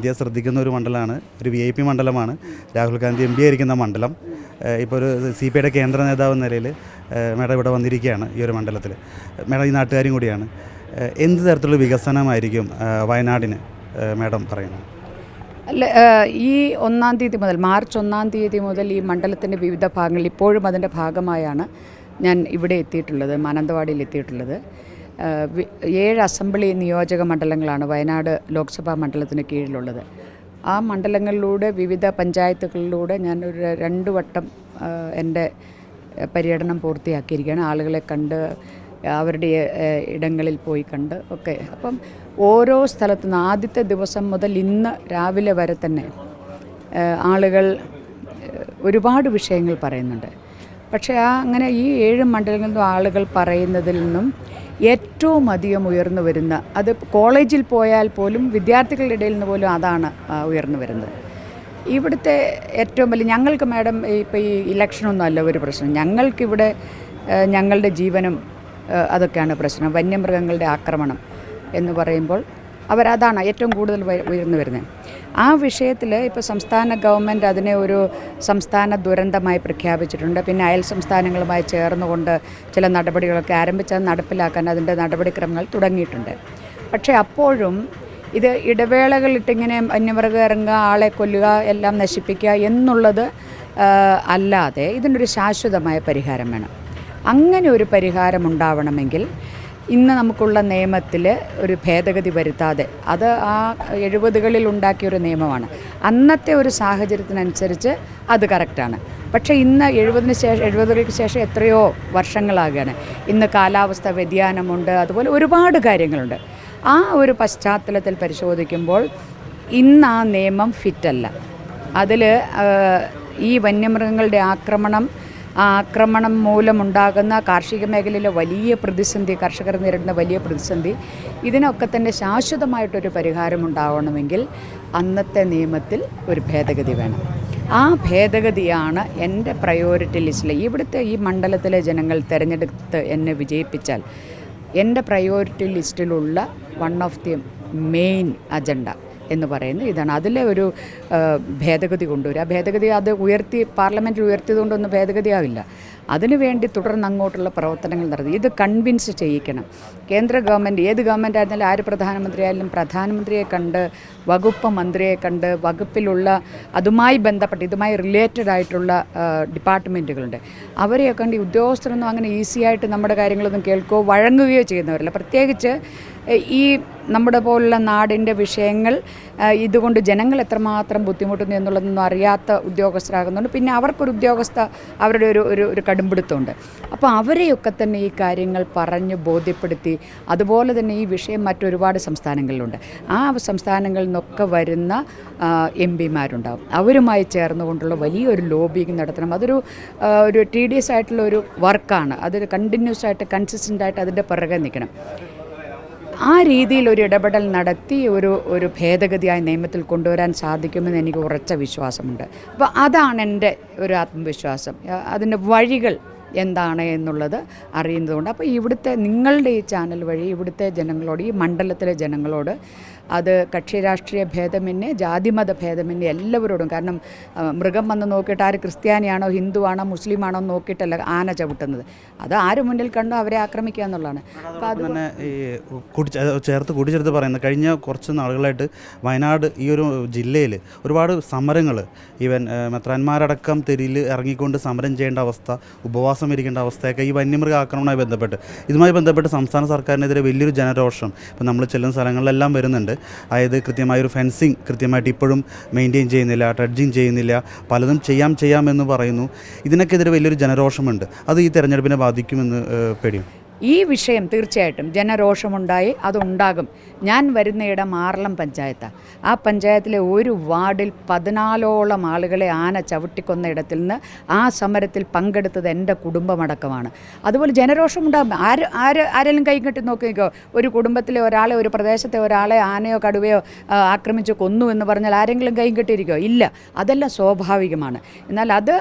India ശ്രദ്ധിക്കുന്ന ഒരു മണ്ഡലമാണ് ഒരു വി ഐ പി മണ്ഡലമാണ്. രാഹുൽ ഗാന്ധി എം പി ആയിരിക്കുന്ന മണ്ഡലം. ഇപ്പോൾ ഒരു സി പി ഐയുടെ കേന്ദ്ര നേതാവ് എന്ന നിലയിൽ മേഡം ഇവിടെ വന്നിരിക്കുകയാണ് ഈ ഒരു മണ്ഡലത്തിൽ മേഡം ഈ നാട്ടുകാരും കൂടിയാണ്. എന്ത് തരത്തിലുള്ള വികസനമായിരിക്കും വയനാടിന് മേഡം പറയുന്നത്? അല്ല ഈ ഒന്നാം തീയതി മുതൽ മാർച്ച് ഒന്നാം തീയതി മുതൽ ഈ മണ്ഡലത്തിന്റെ വിവിധ ഭാഗങ്ങളിൽ ഇപ്പോഴും അതിന്റെ ഭാഗമായാണ് ഞാൻ ഇവിടെ എത്തിയിട്ടുള്ളത് മാനന്തവാടിയിൽ എത്തിയിട്ടുള്ളത്. ഏഴ് അസംബ്ലി നിയോജക മണ്ഡലങ്ങളാണ് വയനാട് ലോക്സഭാ മണ്ഡലത്തിന് കീഴിലുള്ളത്. ആ മണ്ഡലങ്ങളിലൂടെ വിവിധ പഞ്ചായത്തുകളിലൂടെ ഞാൻ ഒരു രണ്ട് വട്ടം എന്റെ പര്യടനം പൂർത്തിയാക്കിയിരിക്കുകയാണ്. ആളുകളെ കണ്ട് അവരുടെ ഇടങ്ങളിൽ പോയി കണ്ട് ഒക്കെ. അപ്പം ഓരോ സ്ഥലത്തു നിന്ന് ആദ്യത്തെ ദിവസം മുതൽ ഇന്ന് രാവിലെ വരെ തന്നെ ആളുകൾ ഒരുപാട് വിഷയങ്ങൾ പറയുന്നുണ്ട്. പക്ഷേ ആ അങ്ങനെ ഈ ഏഴ് മണ്ഡലങ്ങളിൽ നിന്നും ആളുകൾ പറയുന്നതിൽ നിന്നും ഏറ്റവും അധികം ഉയർന്നു വരുന്ന അത് കോളേജിൽ പോയാൽ പോലും വിദ്യാർത്ഥികളുടെ ഇടയിൽ നിന്ന് പോലും അതാണ് ഉയർന്നു വരുന്നത്. ഇവിടുത്തെ ഏറ്റവും വലിയ ഞങ്ങൾക്ക് മാഡം ഇപ്പോൾ ഈ ഇലക്ഷനൊന്നും അല്ല ഒരു പ്രശ്നം. ഞങ്ങൾക്കിവിടെ ഞങ്ങളുടെ ജീവനും അതൊക്കെയാണ് പ്രശ്നം. വന്യമൃഗങ്ങളുടെ ആക്രമണം എന്ന് പറയുമ്പോൾ അവരതാണ് ഏറ്റവും കൂടുതൽ ഉയർന്നു വരുന്നത്. ആ വിഷയത്തിൽ ഇപ്പോൾ സംസ്ഥാന ഗവൺമെന്റ് അതിനെ ഒരു സംസ്ഥാന ദുരന്തമായി പ്രഖ്യാപിച്ചിട്ടുണ്ട്. പിന്നെ അയൽ സംസ്ഥാനങ്ങളുമായി ചേർന്നുകൊണ്ട് ചില നടപടികളൊക്കെ ആരംഭിച്ച് നടപ്പിലാക്കാൻ അതിന്റെ നടപടിക്രമങ്ങൾ തുടങ്ങിയിട്ടുണ്ട്. പക്ഷേ അപ്പോഴും ഇത് ഇടവേളകളിട്ടിങ്ങനെ വന്യമൃഗ ഇറങ്ങുക ആളെ കൊല്ലുക എല്ലാം നശിപ്പിക്കുക എന്നുള്ളത് അല്ലാതെ ഇതിനൊരു ശാശ്വതമായ പരിഹാരം വേണം. അങ്ങനെ ഒരു പരിഹാരം ഉണ്ടാവണമെങ്കിൽ ഇന്ന് നമുക്കുള്ള നിയമത്തിൽ ഒരു ഭേദഗതി വരുത്താതെ അത് ആ എഴുപതുകളിൽ ഉണ്ടാക്കിയ ഒരു നിയമമാണ്. അന്നത്തെ ഒരു സാഹചര്യത്തിനനുസരിച്ച് അത് കറക്റ്റാണ്. പക്ഷേ ഇന്ന് എഴുപതിന് ശേഷം എഴുപതുകൾക്ക് ശേഷം എത്രയോ വർഷങ്ങളാകുകയാണ് ഇന്ന് കാലാവസ്ഥ വ്യതിയാനമുണ്ട് അതുപോലെ ഒരുപാട് കാര്യങ്ങളുണ്ട്. ആ ഒരു പശ്ചാത്തലത്തിൽ പരിശോധിക്കുമ്പോൾ ഇന്ന് ആ നിയമം ഫിറ്റല്ല. അതിൽ ഈ വന്യമൃഗങ്ങളുടെ ആക്രമണം ആക്രമണം മൂലമുണ്ടാകുന്ന കാർഷിക മേഖലയിലെ വലിയ പ്രതിസന്ധി കർഷകർ നേരിടുന്ന വലിയ പ്രതിസന്ധി ഇതിനൊക്കെ തന്നെ ശാശ്വതമായിട്ടൊരു പരിഹാരം ഉണ്ടാവണമെങ്കിൽ അന്നത്തെ നിയമത്തിൽ ഒരു ഭേദഗതി വേണം. ആ ഭേദഗതിയാണ് എന്റെ പ്രയോറിറ്റി ലിസ്റ്റിൽ ഇവിടുത്തെ ഈ മണ്ഡലത്തിലെ ജനങ്ങൾ തിരഞ്ഞെടുത്ത് എന്നെ വിജയിപ്പിച്ചാൽ എന്റെ പ്രയോറിറ്റി ലിസ്റ്റിലുള്ള one of the main agenda എന്ന് പറയുന്നത് ഇതാണ്. അതിലെ ഒരു ഭേദഗതി കൊണ്ടുവരിക. ഭേദഗതി അത് ഉയർത്തി പാർലമെന്റിൽ ഉയർത്തിയതുകൊണ്ടൊന്നും ഭേദഗതിയാവില്ല. അതിനുവേണ്ടി തുടർന്ന് അങ്ങോട്ടുള്ള പ്രവർത്തനങ്ങൾ നടത്തി. ഇത് കൺവിൻസ് ചെയ്യിക്കണം. കേന്ദ്ര ഗവൺമെന്റ് ഏത് ഗവൺമെന്റ് ആയിരുന്നാലും ആര് പ്രധാനമന്ത്രിയായാലും പ്രധാനമന്ത്രിയെ കണ്ട് വകുപ്പ് മന്ത്രിയെ കണ്ട് വകുപ്പിലുള്ള അതുമായി ബന്ധപ്പെട്ട് ഇതുമായി റിലേറ്റഡ് ആയിട്ടുള്ള ഡിപ്പാർട്ട്മെന്റുകളുണ്ട് അവരെയൊക്കെ കണ്ട് ഉദ്യോഗസ്ഥരൊന്നും അങ്ങനെ ഈസിയായിട്ട് നമ്മുടെ കാര്യങ്ങളൊന്നും കേൾക്കുകയോ വഴങ്ങുകയോ ചെയ്യുന്നവരല്ല. പ്രത്യേകിച്ച് ഈ നമ്മുടെ പോലുള്ള നാടിന്റെ വിഷയങ്ങൾ ഇതുകൊണ്ട് ജനങ്ങൾ എത്രമാത്രം ബുദ്ധിമുട്ടുന്നു എന്നുള്ളതൊന്നും അറിയാത്ത ഉദ്യോഗസ്ഥരാകുന്നുണ്ട്. പിന്നെ അവർക്കൊരു ഉദ്യോഗസ്ഥ അവരുടെ ഒരു ഒരു ഒരു കടുംപിടുത്തമുണ്ട്. അപ്പോൾ അവരെയൊക്കെ തന്നെ ഈ കാര്യങ്ങൾ പറഞ്ഞ് ബോധ്യപ്പെടുത്തി അതുപോലെ തന്നെ ഈ വിഷയം മറ്റൊരുപാട് സംസ്ഥാനങ്ങളിലുണ്ട്. ആ സംസ്ഥാനങ്ങളിൽ നിന്നൊക്കെ വരുന്ന എം പിമാരുണ്ടാവും. അവരുമായി ചേർന്നുകൊണ്ടുള്ള വലിയൊരു ലോബിങ് നടത്തണം. അതൊരു ഒരു ടി ഡി എസ് ആയിട്ടുള്ള ഒരു വർക്കാണ് അതൊരു കണ്ടിന്യൂസ് ആയിട്ട് കൺസിസ്റ്റന്റ് ആയിട്ട് അതിന്റെ പിറകെ നിൽക്കണം. ആ രീതിയിൽ ഒരു ഇടപെടൽ നടത്തി ഒരു ഒരു ഭേദഗതിയായ നിയമത്തിൽ കൊണ്ടുവരാൻ സാധിക്കുമെന്ന് എനിക്ക് ഉറച്ച വിശ്വാസമുണ്ട്. അപ്പോൾ അതാണ് എന്റെ ഒരു ആത്മവിശ്വാസം. അതിന്റെ വഴികൾ എന്താണ് എന്നുള്ളത് അറിയുന്നതുകൊണ്ട് അപ്പോൾ ഇവിടുത്തെ നിങ്ങളുടെ ഈ ചാനൽ വഴി ഇവിടുത്തെ ജനങ്ങളോട് ഈ മണ്ഡലത്തിലെ ജനങ്ങളോട് അത് കക്ഷി രാഷ്ട്രീയ ഭേദമന്യേ ജാതിമത ഭേദമന്യേ എല്ലാവരോടും കാരണം മൃഗം വന്ന് നോക്കിയിട്ട് ആര് ക്രിസ്ത്യാനിയാണോ ഹിന്ദുവാണോ മുസ്ലിമാണോ എന്ന് നോക്കിയിട്ടല്ല ആന ചവിട്ടുന്നത്. അത് ആര് മുന്നിൽ കണ്ടോ അവരെ ആക്രമിക്കുക എന്നുള്ളതാണ്. അപ്പോൾ അത് തന്നെ ഈ കൂടി ചേർത്ത് കൂട്ടിച്ചേർത്ത് പറയുന്നത് കഴിഞ്ഞ കുറച്ച് നാളുകളായിട്ട് വയനാട് ഈ ഒരു ജില്ലയിൽ ഒരുപാട് സമരങ്ങൾ ഈവൻ മെത്രാന്മാരടക്കം തെരിയിൽ ഇറങ്ങിക്കൊണ്ട് സമരം ചെയ്യേണ്ട അവസ്ഥ ഉപവാസം ഇരിക്കേണ്ട അവസ്ഥയൊക്കെ ഈ വന്യമൃഗ ആക്രമണവുമായി ബന്ധപ്പെട്ട്. ഇതുമായി ബന്ധപ്പെട്ട് സംസ്ഥാന സർക്കാരിനെതിരെ വലിയൊരു ജനരോഷം ഇപ്പോൾ നമ്മൾ ചെല്ലുന്ന സ്ഥലങ്ങളിലെല്ലാം വരുന്നുണ്ട്. അതായത് കൃത്യമായൊരു ഫെൻസിങ് കൃത്യമായിട്ട് ഇപ്പോഴും മെയിന്റെയിൻ ചെയ്യുന്നില്ല ട്രഡ്ജിങ് ചെയ്യുന്നില്ല പലതും ചെയ്യാം ചെയ്യാം എന്ന് പറയുന്നു. ഇതിനൊക്കെതിരെ വലിയൊരു ജനരോഷമുണ്ട്. അത് ഈ തെരഞ്ഞെടുപ്പിനെ ബാധിക്കുമെന്ന് പേടിയും ഈ വിഷയം തീർച്ചയായിട്ടും ജനരോഷമുണ്ടായി അതുണ്ടാകും. ഞാൻ വരുന്നയിടം ആറളം പഞ്ചായത്താണ് ആ പഞ്ചായത്തിലെ ഒരു വാർഡിൽ പതിനാലോളം ആളുകളെ ആന ചവിട്ടിക്കൊന്ന ഇടത്തിൽ നിന്ന് ആ സമരത്തിൽ പങ്കെടുത്തത് എന്റെ കുടുംബമടക്കമാണ്. അതുപോലെ ജനരോഷമുണ്ടാകും. ആര് ആര് ആരെങ്കിലും കൈ കെട്ടി നോക്കിക്കോ ഒരു കുടുംബത്തിലെ ഒരാളെ ഒരു പ്രദേശത്തെ ഒരാളെ ആനയോ കടുവയോ ആക്രമിച്ച് കൊന്നു എന്ന് പറഞ്ഞാൽ ആരെങ്കിലും കൈ കെട്ടിയിരിക്കോ? ഇല്ല. അതെല്ലാം സ്വാഭാവികമാണ്. എന്നാൽ അത്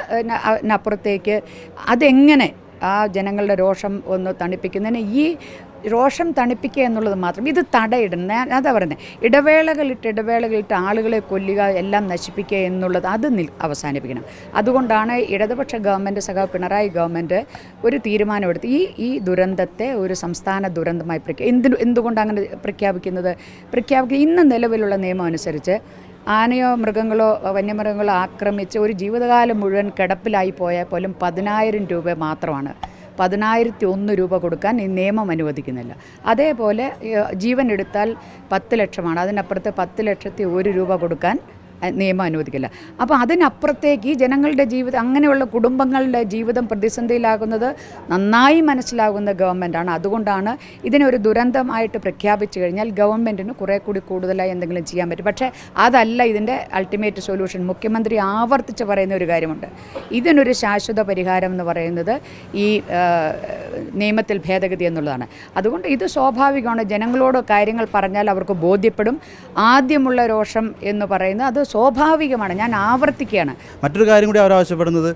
അപ്പുറത്തേക്ക് അതെങ്ങനെ ആ ജനങ്ങളുടെ രോഷം ഒന്ന് തണുപ്പിക്കുന്നതിന് ഈ രോഷം തണുപ്പിക്കുക എന്നുള്ളത് മാത്രം. ഇത് തടയിടുന്ന അതാ പറയുന്നത് ഇടവേളകളിട്ട് ഇടവേളകളിട്ട് ആളുകളെ കൊല്ലുക എല്ലാം നശിപ്പിക്കുക എന്നുള്ളത് അത് നിൽ അവസാനിപ്പിക്കണം. അതുകൊണ്ടാണ് ഇടതുപക്ഷ ഗവൺമെന്റ് സഹ പിണറായി ഗവൺമെന്റ് ഒരു തീരുമാനമെടുത്ത് ഈ ഈ ദുരന്തത്തെ ഒരു സംസ്ഥാന ദുരന്തമായി പ്രഖ്യാ എന്തിനു എന്തുകൊണ്ട് അങ്ങനെ പ്രഖ്യാപിക്കുന്നത്? പ്രഖ്യാപിക്കുക ഇന്ന് നിലവിലുള്ള നിയമം അനുസരിച്ച് ആനയോ മൃഗങ്ങളോ വന്യമൃഗങ്ങളോ ആക്രമിച്ച് ഒരു ജീവിതകാലം മുഴുവൻ കിടപ്പിലായി പോയാൽ പോലും പതിനായിരം രൂപ മാത്രമാണ്. പതിനായിരത്തി ഒന്ന് രൂപ കൊടുക്കാൻ ഈ നിയമം അനുവദിക്കുന്നില്ല. അതേപോലെ ജീവൻ എടുത്താൽ പത്ത് ലക്ഷമാണ്. അതിനപ്പുറത്ത് പത്ത് ലക്ഷത്തി ഒരു രൂപ കൊടുക്കാൻ നിയമം അനുവദിക്കില്ല. അപ്പോൾ അതിനപ്പുറത്തേക്ക് ജനങ്ങളുടെ ജീവിതം അങ്ങനെയുള്ള കുടുംബങ്ങളുടെ ജീവിതം പ്രതിസന്ധിയിലാകുന്നത് നന്നായി മനസ്സിലാകുന്ന ഗവൺമെന്റാണ് അതുകൊണ്ടാണ് ഇതിനെ ഒരു ദുരന്തമായിട്ട് പ്രഖ്യാപിച്ചു കഴിഞ്ഞാൽ ഗവൺമെന്റിന് കുറേ കൂടി കൂടുതലായി എന്തെങ്കിലും ചെയ്യാൻ പറ്റും. പക്ഷേ അതല്ല ഇതിന്റെ അൾട്ടിമേറ്റ് സൊല്യൂഷൻ മുഖ്യമന്ത്രി ആവർത്തിച്ച് പറയുന്ന ഒരു കാര്യമുണ്ട്. ഇതിനൊരു ശാശ്വത പരിഹാരം എന്ന് പറയുന്നത് ഈ നിയമത്തിൽ ഭേദഗതി എന്നുള്ളതാണ്. അതുകൊണ്ട് ഇത് സ്വാഭാവികമാണ്. ജനങ്ങളോട് കാര്യങ്ങൾ പറഞ്ഞാൽ അവർക്ക് ബോധ്യപ്പെടും. ആദ്യമുള്ള രോഷം എന്ന് പറയുന്നത് അത് സ്വാഭാവികമാണ്. ഞാൻ ആവർത്തിക്കുകയാണ്. മറ്റൊരു കാര്യം കൂടി അവർ ആവശ്യപ്പെടുന്നത്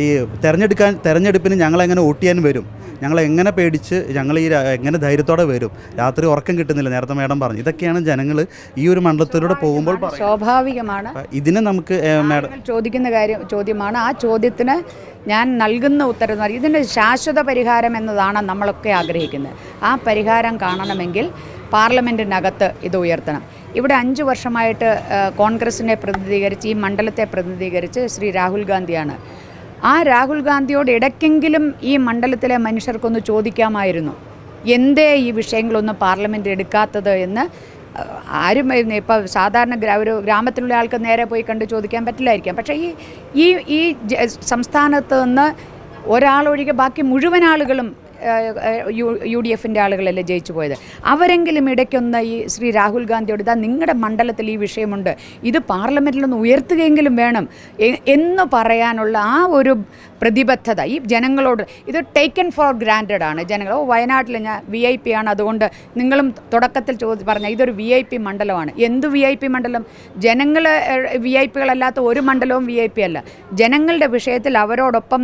ഈ തെരഞ്ഞെടുക്കാൻ തെരഞ്ഞെടുപ്പിന് ഞങ്ങളെങ്ങനെ വോട്ട് ചെയ്യാൻ വരും? ഞങ്ങൾ എങ്ങനെ പേടിച്ച് ഞങ്ങൾ ഈ എങ്ങനെ ധൈര്യത്തോടെ വരും? രാത്രി ഉറക്കം കിട്ടുന്നില്ല നേരത്തെ മേഡം പറഞ്ഞു. ഇതൊക്കെയാണ് ജനങ്ങൾ ഈ ഒരു മണ്ഡലത്തിലൂടെ പോകുമ്പോൾ സ്വാഭാവികമാണ് ഇതിനെ നമുക്ക് മേഡം ചോദിക്കുന്ന കാര്യം ചോദ്യമാണ്. ആ ചോദ്യത്തിന് ഞാൻ നൽകുന്ന ഉത്തരം എന്ന് പറയുന്നത് ഇതിന്റെ ശാശ്വത പരിഹാരം എന്നതാണ് നമ്മളൊക്കെ ആഗ്രഹിക്കുന്നത്. ആ പരിഹാരം കാണണമെങ്കിൽ പാർലമെന്റിനകത്ത് ഇത് ഉയർത്തണം. ഇവിടെ അഞ്ച് വർഷമായിട്ട് കോൺഗ്രസിനെ പ്രതിനിധീകരിച്ച് ഈ മണ്ഡലത്തെ പ്രതിനിധീകരിച്ച് ശ്രീ രാഹുൽ ഗാന്ധിയാണ്. ആ രാഹുൽ ഗാന്ധിയോട് ഇടയ്ക്കെങ്കിലും ഈ മണ്ഡലത്തിലെ മനുഷ്യർക്കൊന്ന് ചോദിക്കാമായിരുന്നു. എന്തേ ഈ വിഷയങ്ങളൊന്നും പാർലമെന്റ് എടുക്കാത്തത് എന്ന്? ആരും ഇപ്പോൾ സാധാരണ ഒരു ഗ്രാമത്തിലുള്ള ആൾക്ക് നേരെ പോയി കണ്ട് ചോദിക്കാൻ പറ്റില്ലായിരിക്കാം. പക്ഷേ ഈ ഈ ഈ സംസ്ഥാനത്ത് നിന്ന് ഒരാളൊഴികെ ബാക്കി മുഴുവൻ ആളുകളും യു ഡി എഫിന്റെ ആളുകളല്ലേ ജയിച്ചു പോയത്? അവരെങ്കിലും ഇടയ്ക്കൊന്ന് ഈ ശ്രീ രാഹുൽ ഗാന്ധിയോട് ഇതാ നിങ്ങളുടെ മണ്ഡലത്തിൽ ഈ വിഷയമുണ്ട്. ഇത് പാർലമെന്റിലൊന്ന് ഉയർത്തുകയെങ്കിലും വേണം. എന്ന് പറയാനുള്ള ആ ഒരു പ്രതിബദ്ധത. ഈ ജനങ്ങളോട് ഇത് ടേക്കൺ ഫോർ ഗ്രാന്റഡ് ആണ്. ജനങ്ങൾ ഓ വയനാട്ടിൽ ഞാൻ വി ഐ പി ആണ്. അതുകൊണ്ട് നിങ്ങളും തുടക്കത്തിൽ ചോദിച്ച് പറഞ്ഞ ഇതൊരു വി ഐ പി മണ്ഡലമാണ്. എന്ത് വി ഐ പി മണ്ഡലം? ജനങ്ങൾ വി ഐ പികളല്ലാത്ത ഒരു മണ്ഡലവും വി ഐ പി അല്ല. ജനങ്ങളുടെ വിഷയത്തിൽ അവരോടൊപ്പം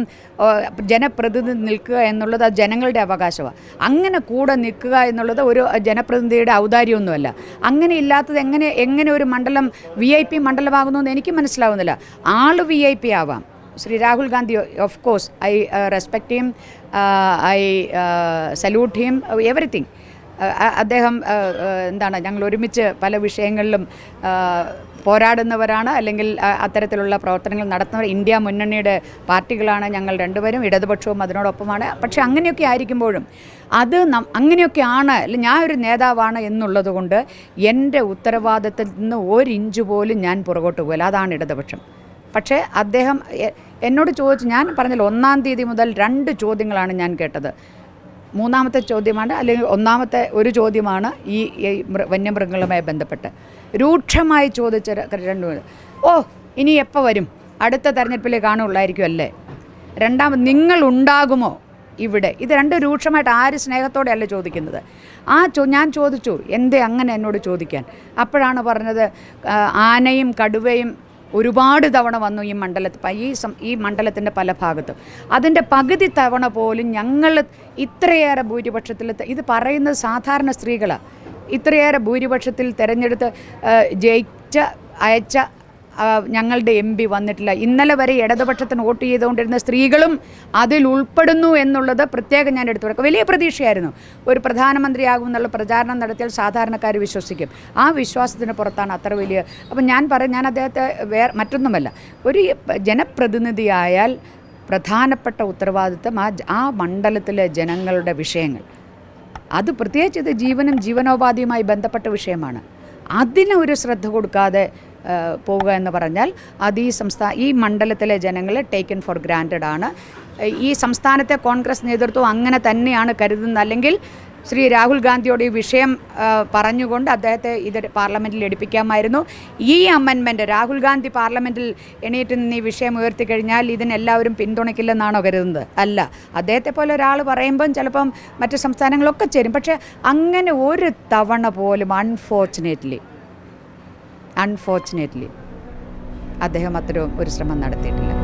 ജനപ്രതിനിധി നിൽക്കുക എന്നുള്ളത് ജനങ്ങളുടെ അവകാശമാണ് അങ്ങനെ കൂടെ നിൽക്കുക എന്നുള്ളത് ഒരു ജനപ്രതിനിധിയുടെ ഔദാര്യമൊന്നുമല്ല. അങ്ങനെ ഇല്ലാത്തത് എങ്ങനെ എങ്ങനെ ഒരു മണ്ഡലം വി ഐ പി മണ്ഡലമാകുന്നു എന്ന് എനിക്ക് മനസ്സിലാവുന്നില്ല. ആൾ വി ഐ പി ആവാം. Shri Rahul Gandhi of course I respect him I salute him everything അദ്ദേഹം ആ, ആ, എന്താണ് ഞങ്ങൾ ഒരുമിച്ച് പല വിഷയങ്ങളിലും ആ, പോരാടുന്നവരാണ്. അല്ലെങ്കിൽ അത്തരത്തിലുള്ള പ്രവർത്തനങ്ങൾ നടത്തുന്നവർ ഇന്ത്യ മുന്നണിയുടെ പാർട്ടികളാണ് ഞങ്ങൾ രണ്ടുപേരും ഇടതുപക്ഷവും അതിനോടൊപ്പമാണ്. പക്ഷേ അങ്ങനെയൊക്കെ ആയിരിക്കുമ്പോഴും അത് അങ്ങനെയൊക്കെ അങ്ങനെയൊക്കെയാണ് അല്ലെങ്കിൽ ഞാൻ ഒരു നേതാവാണ് എന്നുള്ളത് കൊണ്ട് എന്റെ ഉത്തരവാദിത്തത്തിൽ നിന്ന് ഒരു ഇഞ്ച് പോലും ഞാൻ പുറകോട്ട് പോകില്ല. അതാണ് ഇടതുപക്ഷം. പക്ഷേ അദ്ദേഹം എന്നോട് ചോദിച്ചു ഞാൻ പറഞ്ഞല്ലോ ഒന്നാം തീയതി മുതൽ രണ്ട് ചോദ്യങ്ങളാണ് ഞാൻ കേട്ടത്. മൂന്നാമത്തെ ചോദ്യമാണ് അല്ലെങ്കിൽ ഒന്നാമത്തെ ഒരു ചോദ്യമാണ് ഈ വന്യമൃഗങ്ങളുമായി ബന്ധപ്പെട്ട്. രൂക്ഷമായി ചോദിച്ച രണ്ട് ഓ ഇനി എപ്പോൾ വരും? അടുത്ത തെരഞ്ഞെടുപ്പിലേ കാണുള്ളായിരിക്കും അല്ലേ? രണ്ടാമത് നിങ്ങൾ ഉണ്ടാകുമോ ഇവിടെ? ഇത് രണ്ട് രൂക്ഷമായിട്ട് ആര് സ്നേഹത്തോടെയല്ല ചോദിക്കുന്നത്? ആ ചോ ഞാൻ ചോദിച്ചു എന്തേ അങ്ങനെ എന്നോട് ചോദിക്കാൻ? അപ്പോഴാണ് പറഞ്ഞത് ആനയും കടുവയും ഒരുപാട് തവണ വന്നു ഈ മണ്ഡലത്തിൽ ഈ ഈ മണ്ഡലത്തിന്റെ പല ഭാഗത്തും. അതിന്റെ പകുതി തവണ പോലും ഞങ്ങൾ ഇത്രയേറെ ഭൂരിപക്ഷത്തിൽ ഇത് പറയുന്നത് സാധാരണ സ്ത്രീകളാണ് ഇത്രയേറെ ഭൂരിപക്ഷത്തിൽ തിരഞ്ഞെടുത്ത് ജയിച്ച അയച്ച ഞങ്ങളുടെ എം പി വന്നിട്ടില്ല. ഇന്നലെ വരെ ഇടതുപക്ഷത്തിന് വോട്ട് ചെയ്തുകൊണ്ടിരുന്ന സ്ത്രീകളും അതിൽ ഉൾപ്പെടുന്നു എന്നുള്ളത് പ്രത്യേകം ഞാൻ എടുത്തു കൊടുക്കും വലിയ പ്രതീക്ഷയായിരുന്നു. ഒരു പ്രധാനമന്ത്രിയാകും എന്നുള്ള പ്രചാരണം നടത്തിയാൽ സാധാരണക്കാർ വിശ്വസിക്കും. ആ വിശ്വാസത്തിന് പുറത്താണ് അത്ര വലിയ അപ്പം ഞാൻ പറയും ഞാൻ അദ്ദേഹത്തെ വേറെ മറ്റൊന്നുമല്ല. ഒരു ജനപ്രതിനിധിയായാൽ പ്രധാനപ്പെട്ട ഉത്തരവാദിത്തം ആ ആ മണ്ഡലത്തിലെ ജനങ്ങളുടെ വിഷയങ്ങൾ. അത് പ്രത്യേകിച്ച് ഇത് ജീവനും ജീവനോപാധിയുമായി ബന്ധപ്പെട്ട വിഷയമാണ്. അതിന് ഒരു ശ്രദ്ധ കൊടുക്കാതെ പോവുക എന്ന് പറഞ്ഞാൽ അത് ഈ സംസ്ഥാന ഈ മണ്ഡലത്തിലെ ജനങ്ങൾ ടേക്കൺ ഫോർ ഗ്രാന്റഡ് ആണ്. ഈ സംസ്ഥാനത്തെ കോൺഗ്രസ് നേതൃത്വം അങ്ങനെ തന്നെയാണ് കരുതുന്നത്. അല്ലെങ്കിൽ ശ്രീ രാഹുൽ ഗാന്ധിയോട് ഈ വിഷയം പറഞ്ഞുകൊണ്ട് അദ്ദേഹത്തെ ഇത് പാർലമെന്റിൽ എടുപ്പിക്കാമായിരുന്നു. ഈ അമെൻമെന്റ് രാഹുൽ ഗാന്ധി പാർലമെന്റിൽ എണീറ്റ് നിന്ന് ഈ വിഷയം ഉയർത്തിക്കഴിഞ്ഞാൽ ഇതിനെല്ലാവരും പിന്തുണയ്ക്കില്ലെന്നാണോ കരുതുന്നത്? അല്ല. അദ്ദേഹത്തെ പോലെ ഒരാൾ പറയുമ്പം ചിലപ്പം മറ്റ് സംസ്ഥാനങ്ങളൊക്കെ ചേരും. പക്ഷേ അങ്ങനെ ഒരു തവണ പോലും അൺഫോർച്ചുനേറ്റ്ലി അൺഫോർച്ചുനേറ്റ്ലി അദ്ദേഹം അത്തരം ഒരു ശ്രമം നടത്തിയിട്ടില്ല.